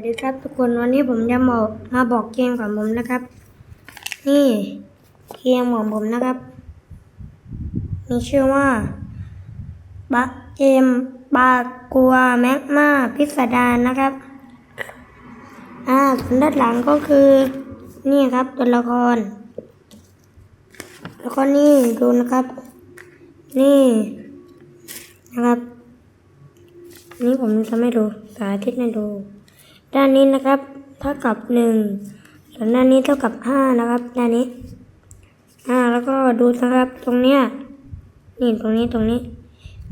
วัสดีครับ ทุกคนวันนี้ผมจะมามาบอกเกมของผมนะครับ นี่เกมของผมนะครับ มีชื่อว่าบะเกมบากัวแม็กมาพิสดารนะครับ อ่าส่วนด้านหลังก็คือ นี่ครับตัวละคร แล้วก็นี่ดูนะครับ นี่นะครับนี่ผมจะไม่ดูสาธิตให้ดู ด้านนี้นะครับเท่ากับหนึ่งส่วนด้านนี้เท่ากับห้านะครับ ด้านนี้อ่าแล้วก็ดูนะครับตรงเนี้ยนี่ตรงนี้ตรงนี้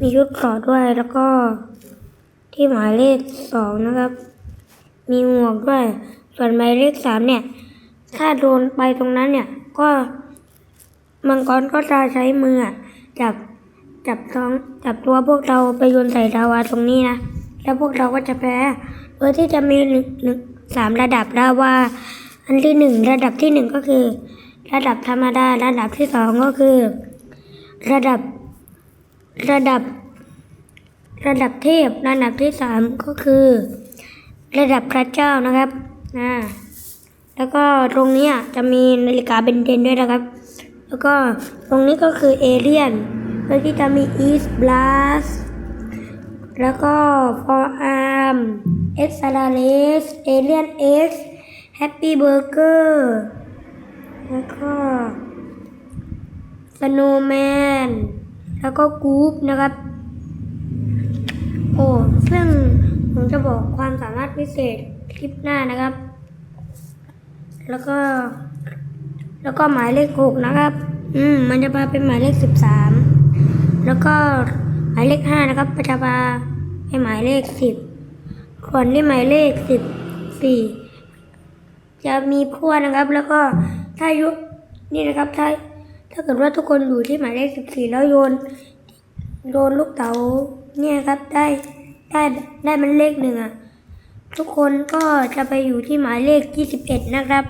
มีชุดเกราะด้วยแล้วก็ ที่หมายเลขสองนะครับ มีหมวกด้วย ส่วนหมายเลขสามเนี่ย ถ้าโดนไปตรงนั้นเนี่ย ก็มังกรก็จะใช้มือจับจับท้องจับตัวพวกเราไปโยนใส่ดาวาตรงนี้นะ แล้วพวกเราก็จะแพ้ โดยที่จะมีหนึ่งหนึ่งสามระดับดาวาอันที่หนึ่งระดับที่หนึ่งก็คือ ระดับธรรมดา ระดับที่สองก็คือ ระดับระดับ ระดับเทพระดับที่สามก็คือ ระดับพระเจ้านะครับอ่าแล้วก็ตรงนี้จะมีนาฬิกาเบนเทนด้วยนะครับ แล้วก็ตรงนี้ก็คือเอเลียนเพื่อที่จะมีอีสบลัสแล้วก็ฟอร์อาร์ม เอ็กซ์ซาเลสเอเลียนเอ็กซ์แฮปปี้เบอร์เกอร์แล้วก็สโนว์แมนแล้วก็กรูปนะครับ โอ้ ซึ่งผมจะบอกความสามารถพิเศษคลิปหน้านะครับ แล้วก็ แล้วก็หมายเลขหกนะครับ อืม มันจะพาเป็นหมายเลขสิบสามแล้วก็หมายเลขห้านะครับมันจะพาไปหมายเลขสิบ ส่วนที่หมายเลขสิบสี่จะมีพ่วนะครับ แล้วก็ถ้ายุนี่นะครับถ้าถ้าเกิดว่าทุกคนอยู่ที่หมายเลขสิบสี่แล้วโยนโยนลูกเต๋าเนี่ยครับได้ได้ได้มันเลขหนึ่งอะทุกคนก็จะไปอยู่ที่หมายเลขยี่สิบเอ็ดนะครับ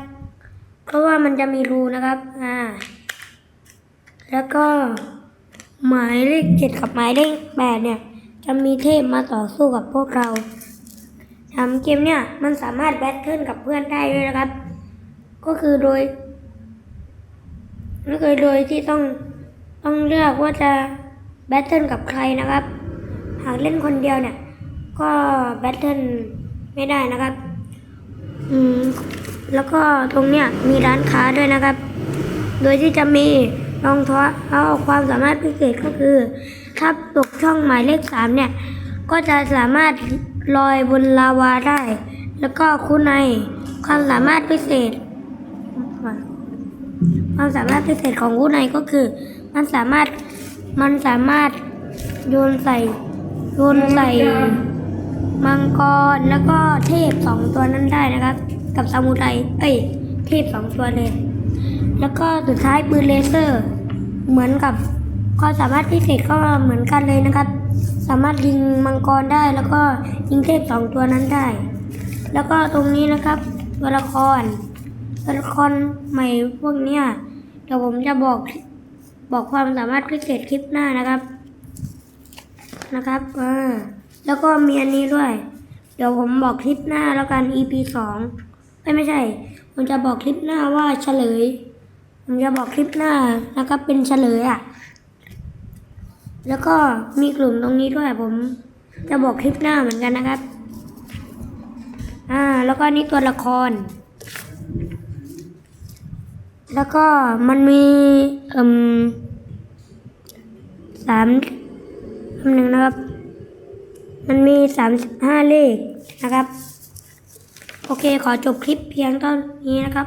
เพราะว่ามันจะมีรูนะครับอ่าแล้วก็หมายเลขเจ็ดกับหมายเลขแปดเนี่ย จะมีเทพมาต่อสู้กับพวกเรา ทำเกมเนี่ยมันสามารถแบทเทิลกับเพื่อนได้ด้วยนะครับ ก็คือโดยก็คือโดยที่ต้องต้องเลือกว่าจะแบทเทิลกับใครนะครับ หากเล่นคนเดียวเนี่ย ก็แบทเทิลไม่ได้นะครับ อืมแล้วก็ตรงเนี้ยมีร้านค้าด้วยนะครับ โดยที่จะมีรองเท้าเอาความสามารถพิเศษก็คือ ถ้าตกช่องหมายเลขสามเนี่ย ก็จะสามารถ ลอยบนลาวาได้ แล้วก็คู่ในความสามารถพิเศษ ความสามารถพิเศษของคู่ในก็คือ มันสามารถมันสามารถโยนใส่โยนใส่มังกรแล้วก็เทพสองตัวนั้นได้นะครับ กับซามูไรเอ้ยเทพสองตัวเลย แล้วก็สุดท้ายปืนเลเซอร์ เหมือนกับความสามารถพิเศษก็เหมือนกันเลยนะครับ สามารถยิงมังกรได้แล้วก็ยิงเทพสองตัวนั้นได้ แล้วก็ตรงนี้นะครับตัวละครตัวละครใหม่พวกเนี้ยเดี๋ยวผมจะบอกบอกความสามารถพิเศษคลิปหน้านะครับ นะครับเออแล้วก็มีอันนี้ด้วย เดี๋ยวผมบอกคลิปหน้าแล้วกัน EP สองไม่ไม่ใช่ ผมจะบอกคลิปหน้าว่าเฉลย ผมจะบอกคลิปหน้านะครับเป็นเฉลยอะ แล้วก็มีกลุ่มตรงนี้ด้วยผม จะบอกคลิปหน้าเหมือนกันนะครับ อ่า แล้วก็นี่ตัวละคร แล้วก็มันมีเอ่มสามคำหนึ่งนะครับ มันมีสามสิบห้าเลขนะครับ โอเคขอจบคลิปเพียงเท่านี้นะครับ